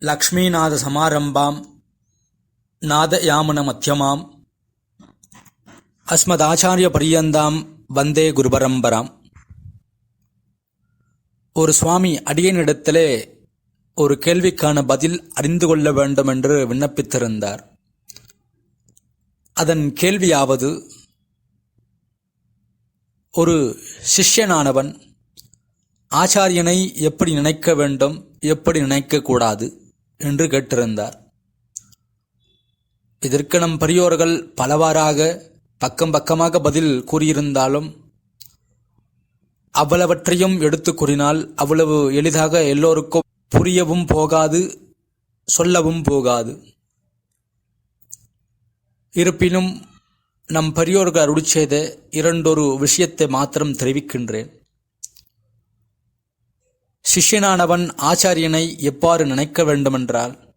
லக்ஷ்மீநாதசமாரம்பாம் நாதயாமுனமத்தியமாம் அஸ்மதாச்சாரியபரியந்தாம் வந்தே குருபரம்பராம். ஒரு சுவாமி அடியனிடத்திலே ஒரு கேள்விக்கான பதில் அறிந்து கொள்ள வேண்டும் என்று விண்ணப்பித்திருந்தார். அதன் கேள்வியாவது ஒரு சிஷ்யனானவன் ஆச்சாரியனை எப்படி நினைக்க வேண்டும் எப்படி நினைக்கக்கூடாது? என்று கேட்டிருந்தார். இதற்கு நம் பெரியோர்கள் பலவாறாக பக்கம் பக்கமாக பதில் கூறியிருந்தாலும் அவ்வளவற்றையும் எடுத்து கூறினால் அவ்வளவு எளிதாக எல்லோருக்கும் புரியவும் போகாது சொல்லவும் போகாது. இருப்பினும் நம் பெரியோர்கள் அருளி செய்த இரண்டொரு விஷயத்தை மாத்திரம் தெரிவிக்கின்றேன். சிஷ்யனானவன் ஆச்சாரியனை எவ்வாறு நினைக்க வேண்டுமென்றால்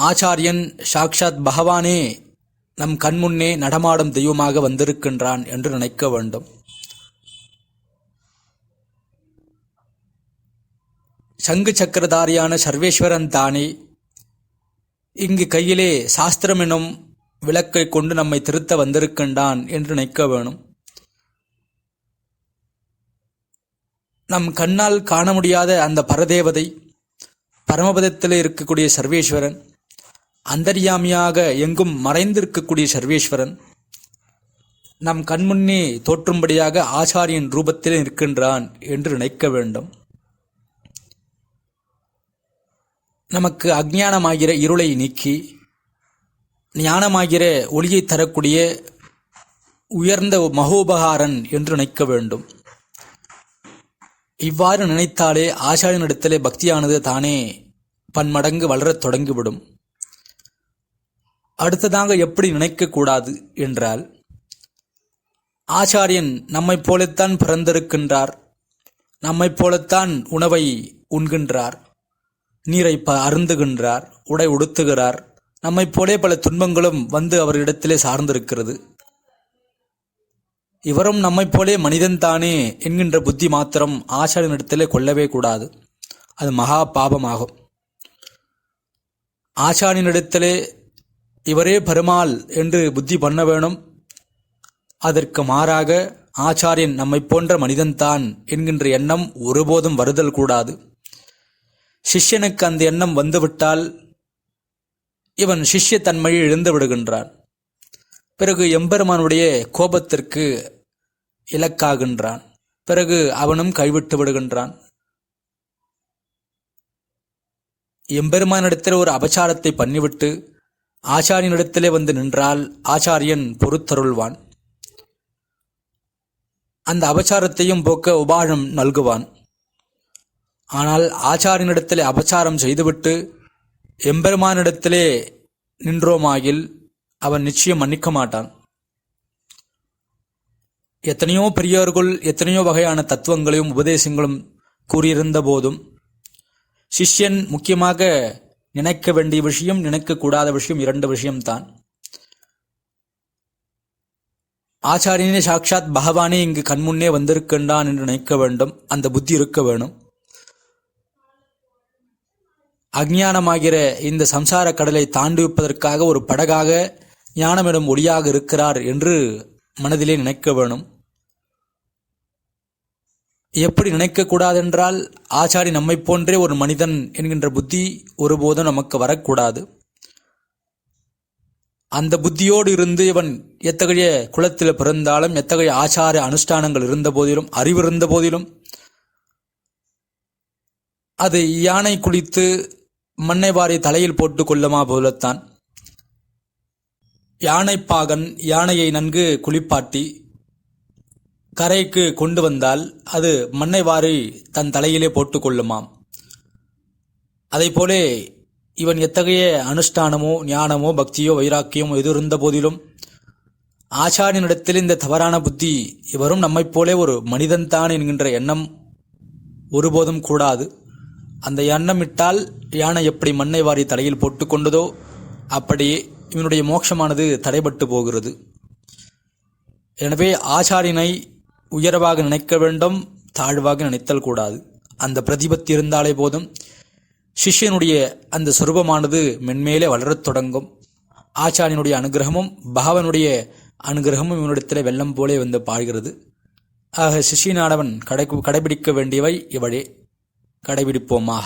ஆச்சாரியன் சாக்ஷாத் பகவானே நம் கண்முன்னே நடமாடும் தெய்வமாக வந்திருக்கின்றான் என்று நினைக்க வேண்டும். சங்கு சக்கரதாரியான சர்வேஸ்வரன் தானே இங்கு கையிலே சாஸ்திரம் எனும் விளக்கை கொண்டு நம்மை திருத்த வந்திருக்கின்றான் என்று நினைக்க வேணும். நம் கண்ணால் காண முடியாத அந்த பரதேவதை பரமபதத்தில் இருக்கக்கூடிய சர்வேஸ்வரன் அந்தர்யாமியாக எங்கும் மறைந்திருக்கக்கூடிய சர்வேஸ்வரன் நம் கண்முன்னே தோற்றும்படியாக ஆச்சாரியன் ரூபத்தில் இருக்கின்றான் என்று நினைக்க வேண்டும். நமக்கு அஜானமாகிற இருளை நீக்கி ஞானமாகிற ஒளியை தரக்கூடிய உயர்ந்த மகோபகாரன் என்று நினைக்க வேண்டும். இவ்வாறு நினைத்தாலே ஆச்சாரியனிடத்திலே பக்தியானது தானே பன்மடங்கு வளரத் தொடங்கிவிடும். அடுத்ததாக எப்படி நினைக்கக்கூடாது என்றால் ஆச்சாரியன் நம்மைப் போலத்தான் பிறந்திருக்கின்றார் நம்மைப் போலத்தான் உணவை உண்கின்றார் நீரை ப அருந்துகின்றார் உடை உடுத்துகிறார் நம்மைப் போலே பல துன்பங்களும் வந்து அவரிடத்திலே சார்ந்திருக்கிறது. இவரும் நம்மைப் போலே மனிதன் தானே என்கின்ற புத்தி மாத்திரம் ஆச்சாரியனிடத்திலே கொள்ளவே கூடாது. அது மகா பாபமாகும். ஆச்சாரியனிடத்திலே இவரே பெருமாள் என்று புத்தி பண்ண வேணும். அதற்கு மாறாக ஆச்சாரியன் நம்மை போன்ற மனிதன்தான் என்கின்ற எண்ணம் ஒருபோதும் வருதல் கூடாது. சிஷ்யனுக்கு அந்த எண்ணம் வந்துவிட்டால் இவன் சிஷ்ய தன்மையை இழந்து விடுகின்றான். பிறகு எம்பெருமானுடைய கோபத்திற்கு இலக்காகின்றான். பிறகு அவனும் கைவிட்டு விடுகின்றான். எம்பெருமானிடத்தில் ஒரு அபச்சாரத்தை பண்ணிவிட்டு ஆச்சாரியனிடத்திலே வந்து நின்றால் ஆச்சாரியன் பொறுத்தருள்வான். அந்த அபச்சாரத்தையும் போக்க உபாயம் நல்குவான். ஆனால் ஆச்சாரியனிடத்திலே அபச்சாரம் செய்துவிட்டு எம்பெருமானிடத்திலே நின்றோமாகில் அவன் நிச்சயம் மன்னிக்க மாட்டான். எத்தனையோ பெரியோர்கள் எத்தனையோ வகையான தத்துவங்களையும் உபதேசங்களும் கூறியிருந்த போதும் சிஷ்யன் முக்கியமாக நினைக்க வேண்டிய விஷயம் நினைக்கக்கூடாத விஷயம் இரண்டு விஷயம்தான். ஆச்சாரியனே சாட்சாத் பகவானே இங்கு கண்முன்னே வந்திருக்கின்றான் என்று நினைக்க வேண்டும் அந்த புத்தி இருக்க வேணும். அஜ்ஞானமாகிற இந்த சம்சார கடலை தாண்டிவிப்பதற்காக ஒரு படகாக ஞானமிடம் ஒளியாக இருக்கிறார் என்று மனதிலே நினைக்க வேணும். எப்படி நினைக்கக்கூடாதென்றால் ஆச்சாரி நம்மை போன்றே ஒரு மனிதன் என்கின்ற புத்தி ஒருபோதும் நமக்கு வரக்கூடாது. அந்த புத்தியோடு இருந்து இவன் எத்தகைய குலத்தில் பிறந்தாலும் எத்தகைய ஆச்சார அனுஷ்டானங்கள் இருந்த போதிலும் அறிவு இருந்த போதிலும் அது யானை குளித்து மண்ணை வாரி தலையில் போட்டு கொள்ளுமா போலத்தான். யானைப்பாகன் யானையை நன்கு குளிப்பாட்டி கரைக்கு கொண்டு வந்தால் அது மண்ணை வாரி தன் தலையிலே போட்டுக்கொள்ளுமாம். கொள்ளுமாம் போலே இவன் எத்தகைய அனுஷ்டானமோ ஞானமோ பக்தியோ வைராக்கியமோ எது இருந்த போதிலும் ஆச்சாரியனிடத்தில் இந்த தவறான புத்தி இவரும் நம்மைப் போலே ஒரு மனிதன்தான் என்கின்ற எண்ணம் ஒருபோதும் கூடாது. அந்த எண்ணம் இட்டால் யானை எப்படி மண்ணை வாரி தலையில் போட்டுக்கொண்டதோ அப்படியே இவனுடைய மோட்சமானது தடைபட்டு போகிறது. எனவே ஆச்சாரியனை உயர்வாக நினைக்க வேண்டும் தாழ்வாக நினைத்தல் கூடாது. அந்த பிரதிபத்தி இருந்தாலே போதும். சிஷ்யனுடைய அந்த சுரூபமானது மென்மேலே வளரத் தொடங்கும். ஆச்சாரியனுடைய அனுகிரகமும் பகவனுடைய அனுகிரகமும் இவனிடத்தில் வெள்ளம் போலே வந்து பாழ்கிறது ஆக சிஷியனானவன் கடை கடைபிடிக்க வேண்டியவை இவழே கடைபிடிப்போமாக.